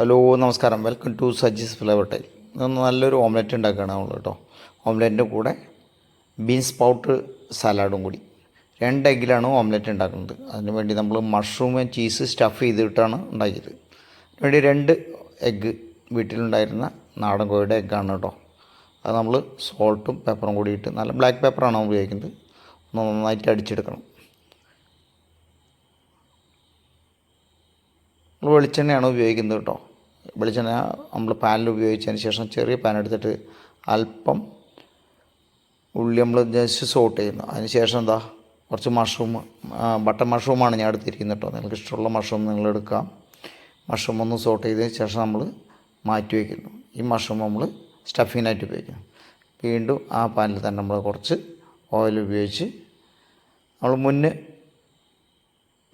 Hello നമസ്കാരം. Welcome to Saji's flavour tile ഇതൊന്ന് നല്ലൊരു ഓംലെറ്റ് ഉണ്ടാക്കുകയാണ് നമ്മൾ കേട്ടോ. ഓംലെറ്റിന്റെ കൂടെ ബീൻസ് പൗട്ട് സലാഡും കൂടി. രണ്ട് എഗ്ഗിലാണ് ഓംലെറ്റ് ഉണ്ടാക്കുന്നത്. അതിന് വേണ്ടി നമ്മൾ മഷ്റൂം ചീസ് സ്റ്റഫ് ചെയ്തിട്ടാണ് ഉണ്ടാക്കിയത്. അതിന് വേണ്ടി രണ്ട് എഗ്ഗ് വീട്ടിലുണ്ടായിരുന്ന നാടൻ കോഴിയുടെ എഗ്ഗാണ് കേട്ടോ. അത് നമ്മൾ സോൾട്ടും പേപ്പറും കൂടി ഇട്ട് നല്ല ബ്ലാക്ക് പേപ്പറാണ് ഉപയോഗിക്കുന്നത്. ഒന്ന് നന്നായിട്ട് അടിച്ചെടുക്കണം. നമ്മൾ വെളിച്ചെണ്ണയാണ് ഉപയോഗിക്കുന്നത് കേട്ടോ. വെളിച്ചെണ്ണ നമ്മൾ പാനിൽ ഉപയോഗിച്ചതിന് ശേഷം ചെറിയ പാൻ എടുത്തിട്ട് അല്പം ഉള്ളി നമ്മൾ ജസ്റ്റ് സോട്ട് ചെയ്യുന്നു. അതിന് ശേഷം എന്താ കുറച്ച് മഷ്റൂം ബട്ടർ മഷ്റൂമാണ് ഞാൻ എടുത്തിരിക്കുന്നത് കേട്ടോ. നിങ്ങൾക്ക് ഇഷ്ടമുള്ള മഷ്റൂം നിങ്ങൾ എടുക്കാം. മഷ്റൂം ഒന്ന് സോട്ട് ചെയ്തതിന് ശേഷം നമ്മൾ മാറ്റി വയ്ക്കുന്നു. ഈ മഷ്റൂം നമ്മൾ സ്റ്റഫിങ്ങിനായിട്ട് ഉപയോഗിക്കുന്നു. വീണ്ടും ആ പാനിൽ തന്നെ നമ്മൾ കുറച്ച് ഓയിൽ ഉപയോഗിച്ച് നമ്മൾ മുന്നേ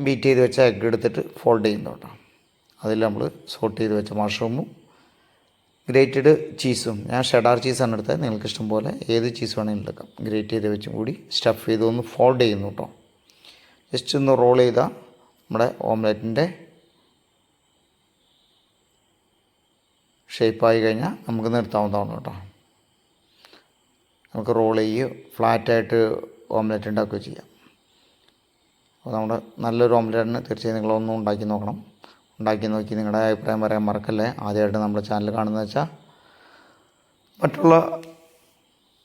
ബീറ്റ് ചെയ്ത് വെച്ച എഗ്ഗ് എടുത്തിട്ട് ഫോൾഡ് ചെയ്യുന്നു കേട്ടോ. അതിൽ നമ്മൾ സോട്ട് ചെയ്ത് വെച്ച മഷ്റൂമും ഗ്രേറ്റഡ് ചീസും ഞാൻ ഷെഡാർ ചീസാണ് എടുത്തത്. നിങ്ങൾക്ക് ഇഷ്ടം പോലെ ഏത് ചീസ് വേണമെങ്കിലും എടുക്കാം. ഗ്രേറ്റ് ചെയ്ത് വെച്ചും കൂടി സ്റ്റഫ് ചെയ്ത് ഒന്ന് ഫോൾഡ് ചെയ്യുന്നു കേട്ടോ ജസ്റ്റ് ഒന്ന് റോൾ ചെയ്താൽ നമ്മുടെ ഓംലെറ്റിന്റെ ഷേപ്പായി കഴിഞ്ഞാൽ നമുക്ക് നിർത്താവുന്നതാണ് കേട്ടോ നമുക്ക് റോൾ ചെയ്യുകയോ ഫ്ലാറ്റായിട്ട് ഓംലെറ്റ് ഉണ്ടാക്കുകയോ ചെയ്യാം. അപ്പോൾ നമ്മുടെ നല്ലൊരു ഓംലെറ്റിന് തീർച്ചയായും നിങ്ങളൊന്നും ഉണ്ടാക്കി നോക്കണം. ഉണ്ടാക്കി നോക്കി നിങ്ങളുടെ അഭിപ്രായം പറയാൻ മറക്കല്ലേ. ആദ്യമായിട്ട് നമ്മുടെ ചാനൽ കാണുന്നത് വെച്ചാൽ മറ്റുള്ള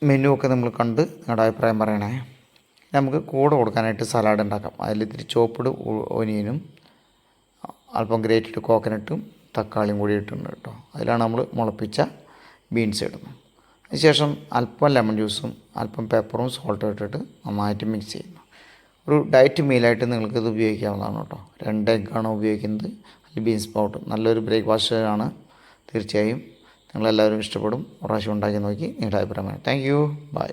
മെനു ഒക്കെ നമ്മൾ കണ്ട് നിങ്ങളുടെ അഭിപ്രായം പറയണേ. നമുക്ക് കൂടെ കൊടുക്കാനായിട്ട് സലാഡ് ഉണ്ടാക്കാം. അതിൽ ഇത്തിരി ചോപ്പിട് ഒനിയനും അല്പം ഗ്രേറ്റഡ് കോക്കനട്ടും തക്കാളിയും കൂടി ഇട്ടിട്ടുണ്ട് കേട്ടോ. അതിലാണ് നമ്മൾ മുളപ്പിച്ച ബീൻസ് ഇടുന്നത്. അതിനുശേഷം അല്പം ലെമൺ ജ്യൂസും അല്പം പെപ്പറും സോൾട്ടും ഇട്ടിട്ട് നന്നായിട്ട് മിക്സ് ചെയ്യുന്നു. ഒരു ഡയറ്റ് മീലായിട്ട് നിങ്ങൾക്ക് ഇത് ഉപയോഗിക്കാവുന്നതാണ് കേട്ടോ. രണ്ട് എഗ്ഗാണ് ഉപയോഗിക്കുന്നത്. അല്ലെങ്കിൽ ബീൻസ് പൗഡർ. നല്ലൊരു ബ്രേക്ക്ഫാസ്റ്റ് ആണ് തീർച്ചയായും നിങ്ങളെല്ലാവരും ഇഷ്ടപ്പെടും. പ്രാവശ്യം ഉണ്ടാക്കി നോക്കി നിങ്ങളുടെ അഭിപ്രായം താങ്ക് യു. ബൈ.